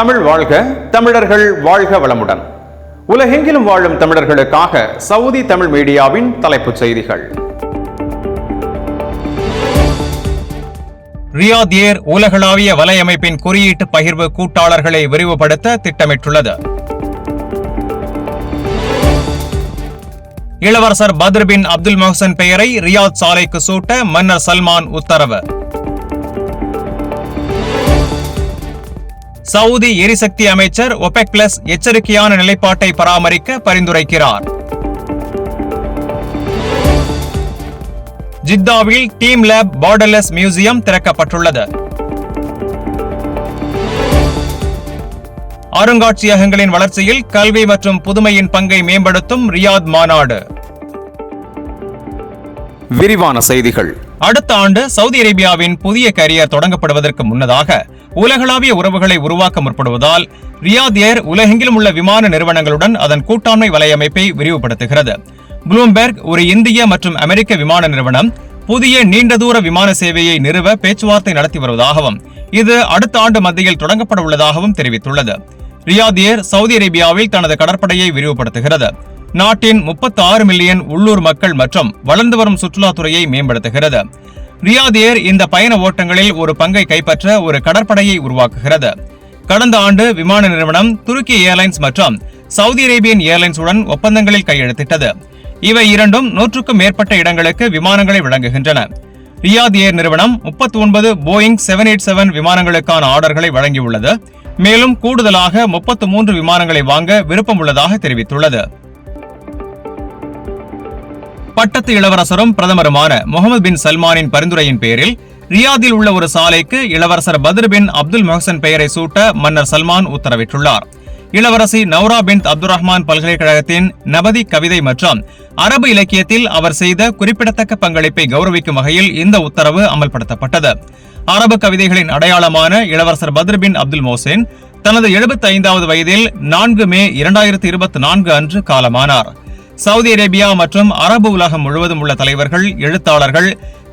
தமிழ் வாழ்க தமிழர்கள் வாழ்க வளமுடன். உலகெங்கிலும் வாழும் தமிழர்களுக்காக சவுதி தமிழ் மீடியாவின் தலைப்புச் செய்திகள். ரியாத் ஏர் உலகளாவிய வலையமைப்பின் குறியீட்டு பகிர்வு கூட்டாளர்களை விரிவுபடுத்த திட்டமிட்டுள்ளது. இளவரசர் பத்ர் பின் அப்துல் மொஹசன் பெயரை ரியாத் சாலைக்கு சூட்ட மன்னர் சல்மான் உத்தரவு. சவுதி எரிசக்தி அமைச்சர் ஒபெக் பிளஸ் எச்சரிக்கையான நிலைப்பாட்டை பராமரிக்க பரிந்துரைக்கிறார். ஜித்தாவில் டீம் லேப் பார்டர்லெஸ் மியூசியம் திறக்கப்பட்டுள்ளது. அருங்காட்சியகங்களின் வளர்ச்சியில் கல்வி மற்றும் புதுமையின் பங்கை மேம்படுத்தும் ரியாத் மாநாடு. விரிவான செய்திகள். அடுத்த ஆண்டு சவுதி அரேபியாவின் புதிய கரியர் தொடங்கப்படுவதற்கு முன்னதாக உலகளாவிய உறவுகளை உருவாக்க முற்படுவதால் ரியாத் ஏர் உலகெங்கிலும் உள்ள விமான நிறுவனங்களுடன் அதன் கூட்டாண்மை வலையமைப்பை விரிவுபடுத்துகிறது. ப்ளூம்பெர்க் ஒரு இந்திய மற்றும் அமெரிக்க விமான நிறுவனம் புதிய நீண்ட தூர விமான சேவையை நிறுவ பேச்சுவார்த்தை நடத்தி வருவதாகவும் இது அடுத்த ஆண்டு மத்தியில் தொடங்கப்பட உள்ளதாகவும் தெரிவித்துள்ளது. ரியாத் ஏர் சவுதி அரேபியாவில் தனது கடற்படையை விரிவுபடுத்துகிறது. நாட்டின் 36 மில்லியன் உள்ளூர் மக்கள் மற்றும் வளர்ந்து வரும் சுற்றுலாத்துறையை மேம்படுத்துகிறது. ரியாத் ஏர் இந்த பயண ஓட்டங்களில் ஒரு பங்கை கைப்பற்ற ஒரு கடற்படையை உருவாக்குகிறது. கடந்த ஆண்டு விமான நிறுவனம் துருக்கி ஏர்லைன்ஸ் மற்றும் சவுதி அரேபியன் ஏர்லைன்ஸுடன் ஒப்பந்தங்களில் கையெழுத்திட்டது. இவை இரண்டும் நூற்றுக்கும் மேற்பட்ட இடங்களுக்கு விமானங்களை வழங்குகின்றன. ரியாத் ஏர் நிறுவனம் 39 போயிங் செவன் எயிட் செவன் விமானங்களுக்கான ஆர்டர்களை வழங்கியுள்ளது. மேலும் கூடுதலாக 33 விமானங்களை வாங்க விருப்பம் உள்ளதாக தெரிவித்துள்ளது. பட்டத்து இளவரசரும் பிரதமருமான முகமது பின் சல்மானின் பரிந்துரையின் பேரில் ரியாதில் உள்ள ஒரு சாலைக்கு இளவரசர் பத்ர் பின் அப்துல் மொஹசன் பெயரை சூட்ட மன்னர் சல்மான் உத்தரவிட்டுள்ளார். இளவரசி நவ்ரா பின் அப்துல் ரஹ்மான் பல்கலைக்கழகத்தின் நபதி கவிதை மற்றும் அரபு இலக்கியத்தில் அவர் செய்த குறிப்பிடத்தக்க பங்களிப்பை கௌரவிக்கும் வகையில் இந்த உத்தரவு அமல்படுத்தப்பட்டது. அரபு கவிதைகளின் அடையாளமான இளவரசர் பத்ர் பின் அப்துல் மோசேன் தனது 75வது வயதில் நான்கு மே இரண்டாயிரத்தி இருபத்தி நான்கு அன்று காலமானார். சவுதி அரேபியா மற்றும் அரபு உலகம் முழுவதும் உள்ள தலைவர்கள் எழுத்தாளர்கள்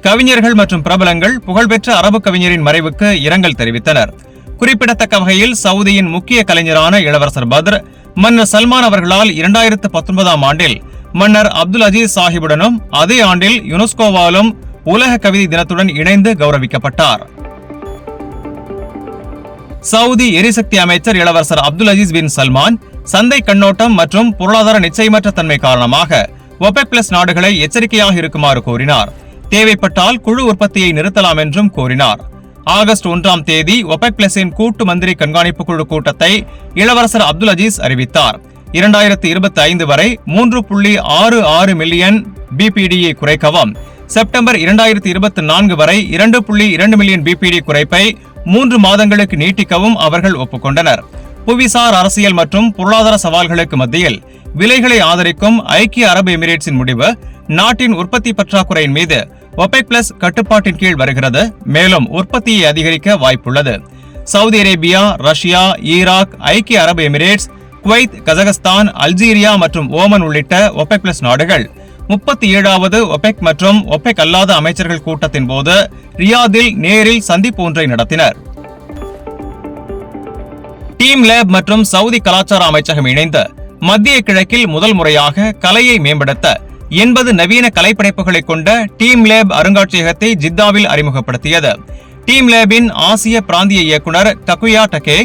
கவிஞர்கள் மற்றும் பிரபலங்கள் புகழ்பெற்ற அரபு கவிஞரின் மறைவுக்கு இரங்கல் தெரிவித்தனர். குறிப்பிடத்தக்க வகையில் சவுதியின் முக்கிய கலைஞரான இளவரசர் பத்ர் மன்னர் சல்மான் அவர்களால் இரண்டாயிரத்து பத்தொன்பதாம் ஆண்டில் மன்னர் அப்துல் அஜீஸ் சாஹிபுடனும் அதே ஆண்டில் யுனெஸ்கோவாலும் உலக கவிதை தினத்துடன் இணைந்து கௌரவிக்கப்பட்டார். சவுதி எரிசக்தி அமைச்சர் இளவரசர் அப்துல் அஜீஸ் பின் சல்மான் சந்தை கண்ணோட்டம் மற்றும் பொருளாதார நிச்சயமற்ற தன்மை காரணமாக ஒபெக் பிளஸ் நாடுகளை எச்சரிக்கையாக இருக்குமாறு கூறினார் தேவைப்பட்டால் குழு உற்பத்தியை நிறுத்தலாம் என்றும் கோரினார். ஆகஸ்ட் ஒன்றாம் தேதி ஒபெக் பிளஸின் கூட்டு மந்திரி கண்காணிப்பு குழு கூட்டத்தை இளவரசர் அப்துல் அஜீஸ் அறிவித்தார். இரண்டாயிரத்தி இருபத்தி ஐந்து வரை மூன்று புள்ளி ஆறு ஆறு மில்லியன் பிபிடியை குறைக்கவும் செப்டம்பர் இரண்டாயிரத்தி இருபத்தி நான்கு வரை இரண்டு புள்ளி இரண்டு மில்லியன் பிபிடி குறைப்பை மூன்று மாதங்களுக்கு நீட்டிக்கவும் அவர்கள் ஒப்புக்கொண்டனர். புவிசார் அரசியல் மற்றும் பொருளாதார சவால்களுக்கு மத்தியில் விலைகளை ஆதரிக்கும் ஐக்கிய அரபு எமிரேட்ஸின் முடிவு நாட்டின் உற்பத்தி பற்றாக்குறையின் மீது ஒபெக் பிளஸ் கட்டுப்பாட்டின் கீழ் வருகிறது. மேலும் உற்பத்தியை அதிகரிக்க வாய்ப்புள்ளது. சவுதி அரேபியா ரஷ்யா ஈராக் ஐக்கிய அரபு எமிரேட்ஸ் குவைத் கஜகஸ்தான் அல்ஜீரியா மற்றும் ஓமன் உள்ளிட்ட ஒபெக் பிளஸ் நாடுகள் முப்பத்தி ஏழாவது ஒபெக் மற்றும் ஒபெக் அல்லாத அமைச்சர்கள் கூட்டத்தின் போது ரியாதில் நேரில் சந்திப்பு ஒன்றை நடத்தினர். டீம் லேப் மற்றும் சவுதி கலாச்சார அமைச்சகம் இணைந்து மத்திய கிழக்கில் முதல் முறையாக கலையை மேம்படுத்த எண்பது நவீன கலைப்படைப்புகளை கொண்ட டீம் லேப் அருங்காட்சியகத்தை ஜித்தாவில் அறிமுகப்படுத்தியது. டீம் லேபின் ஆசிய பிராந்திய இயக்குனர் டக்குயா டகே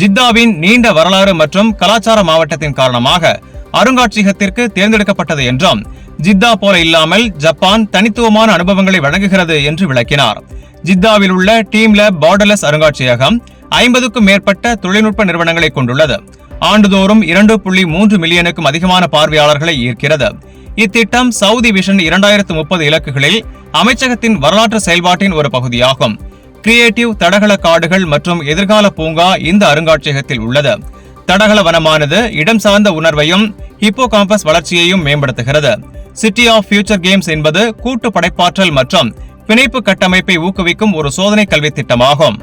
ஜித்தாவின் நீண்ட வரலாறு மற்றும் கலாச்சார மாவட்டத்தின் காரணமாக அருங்காட்சியகத்திற்கு தேர்ந்தெடுக்கப்பட்டது என்றும் ஜித்தா போல இல்லாமல் ஜப்பான் தனித்துவமான அனுபவங்களை வழங்குகிறது என்று விளக்கினார். ஜித்தாவில் உள்ள டீம்ல பார்டர்லெஸ் அருங்காட்சியகம் ஐம்பதுக்கும் மேற்பட்ட தொழில்நுட்ப நிறுவனங்களை கொண்டுள்ளது. ஆண்டுதோறும் இரண்டு புள்ளி மூன்று மில்லியனுக்கும் அதிகமான பார்வையாளர்களை ஈர்க்கிறது. இத்திட்டம் சவுதி விஷன் இரண்டாயிரத்து முப்பது இலக்குகளில் அமைச்சகத்தின் வரலாற்று செயல்பாட்டின் ஒரு பகுதியாகும். கிரியேட்டிவ் தடகள காடுகள் மற்றும் எதிர்கால பூங்கா இந்த அருங்காட்சியகத்தில் உள்ளது. தடகள வனமானது இடம் சார்ந்த உணர்வையும் ஹிப்போ காம்பஸ் வளர்ச்சியையும் மேம்படுத்துகிறது. சிட்டி ஆஃப் ஃபியூச்சர் கேம்ஸ் என்பது கூட்டு படைப்பாற்றல் மற்றும் பிணைப்பு கட்டமைப்பை ஊக்குவிக்கும் ஒரு சோதனை கல்வி திட்டமாகும்.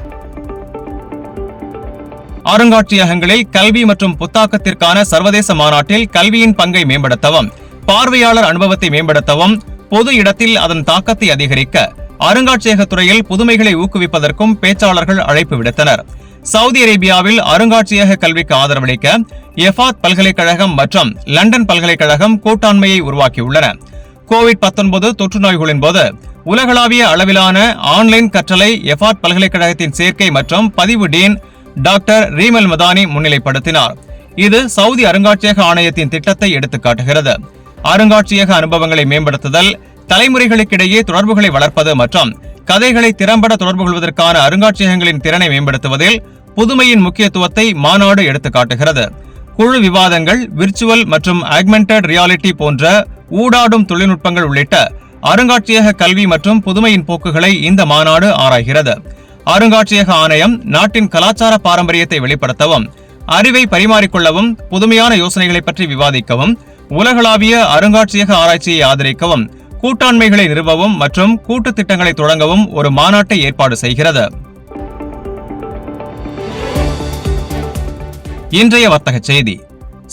அருங்காட்சியகங்களில் கல்வி மற்றும் புத்தாக்கத்திற்கான சர்வதேச மாநாட்டில் கல்வியின் பங்கை மேம்படுத்தவும் பார்வையாளர் அனுபவத்தை மேம்படுத்தவும் பொது இடத்தில் அதன் தாக்கத்தை அதிகரிக்க அருங்காட்சியக துறையில் புதுமைகளை ஊக்குவிப்பதற்கும் பேச்சாளர்கள் அழைப்பு விடுத்தனர். சவுதி அரேபியாவில் அருங்காட்சியக கல்விக்கு ஆதரவளிக்க எஃபாத் பல்கலைக்கழகம் மற்றும் லண்டன் பல்கலைக்கழகம் கூட்டாண்மையை உருவாக்கியுள்ளன. கோவிட் 19 தொற்று நோய்களின் போது உலகளாவிய அளவிலான ஆன்லைன் கற்றலை எஃபார்ட் பல்கலைக்கழகத்தின் சேர்க்கை மற்றும் பதிவு டீன் டாக்டர் ரீமல் மதானி முன்னிலைப்படுத்தினார். இது சவுதி அருங்காட்சியக ஆணையத்தின் திட்டத்தை எடுத்துக்காட்டுகிறது. அருங்காட்சியக அனுபவங்களை மேம்படுத்துதல் தலைமுறைகளுக்கிடையே தொடர்புகளை வளர்ப்பது மற்றும் கதைகளை திறம்பட தொடர்பு கொள்வதற்கான அருங்காட்சியகங்களின் திறனை மேம்படுத்துவதில் புதுமையின் முக்கியத்துவத்தை மாநாடு எடுத்துக்காட்டுகிறது. குழு விவாதங்கள் விர்ச்சுவல் மற்றும் ஆக்மெண்டட் ரியாலிட்டி போன்ற ஊடாடும் தொழில்நுட்பங்கள் உள்ளிட்ட அருங்காட்சியக கல்வி மற்றும் புதுமையின் போக்குகளை இந்த மாநாடு ஆராய்கிறது. அருங்காட்சியக ஆணையம் நாட்டின் கலாச்சார பாரம்பரியத்தை வெளிப்படுத்தவும் அறிவை பரிமாறிக்கொள்ளவும் புதுமையான யோசனைகளை பற்றி விவாதிக்கவும் உலகளாவிய அருங்காட்சியக ஆராய்ச்சியை ஆதரிக்கவும் கூட்டாண்மைகளை நிறுவவும் மற்றும் கூட்டு திட்டங்களை தொடங்கவும் ஒரு மாநாட்டை ஏற்பாடு செய்கிறது. இன்றைய வர்த்தக செய்தி.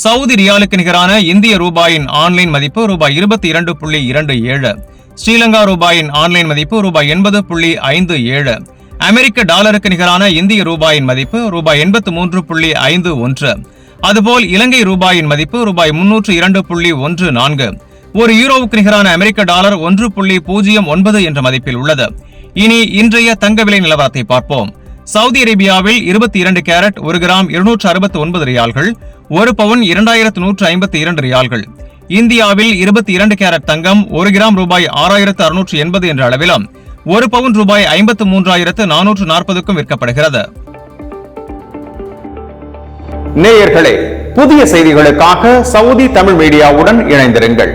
சவுதி ரியாலுக்கு நிகரான இந்திய ரூபாயின் ஆன்லைன் மதிப்பு ரூபாய் இருபத்தி இரண்டு புள்ளி இரண்டு ஏழு. ஸ்ரீலங்கா ரூபாயின் ஆன்லைன் மதிப்பு ரூபாய் எண்பது புள்ளி ஐந்து ஏழு. அமெரிக்க டாலருக்கு நிகரான இந்திய ரூபாயின் மதிப்பு ரூபாய் எண்பத்து மூன்று புள்ளி ஐந்து ஒன்று. அதுபோல் இலங்கை ரூபாயின் மதிப்பு ரூபாய் முன்னூற்று இரண்டு புள்ளி ஒன்று நான்கு. ஒரு யூரோவுக்கு நிகரான அமெரிக்க டாலர் ஒன்று புள்ளி பூஜ்ஜியம் ஒன்பது என்ற மதிப்பில் உள்ளது. இனி இன்றைய தங்க விலை நிலவரத்தை பார்ப்போம். சவுதி அரேபியாவில் இருபத்தி இரண்டு கேரட் ஒரு கிராம் இருநூற்று அறுபத்தி ஒன்பது ரியால்கள் ஒரு பவுன் இரண்டாயிரத்து நூற்று ஐம்பத்தி இரண்டு ரியால்கள். இந்தியாவில் இருபத்தி இரண்டு கேரட் தங்கம் ஒரு கிராம் ரூபாய் ஆறாயிரத்து அறுநூற்று எண்பது என்ற அளவிலும் ஒரு பவுன் ரூபாய் ஐம்பத்து மூன்றாயிரத்து நானூற்று நாற்பதுக்கும் விற்கப்படுகிறது. நேயர்களே புதிய செய்திகளுக்காக சவுதி தமிழ் மீடியாவுடன் இணைந்திருங்கள்.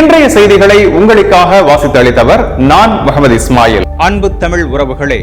இன்றைய செய்திகளை உங்களுக்காக வாசித்து அளித்தவர் நான் முகமது இஸ்மாயில். அன்பு தமிழ் உறவுகளே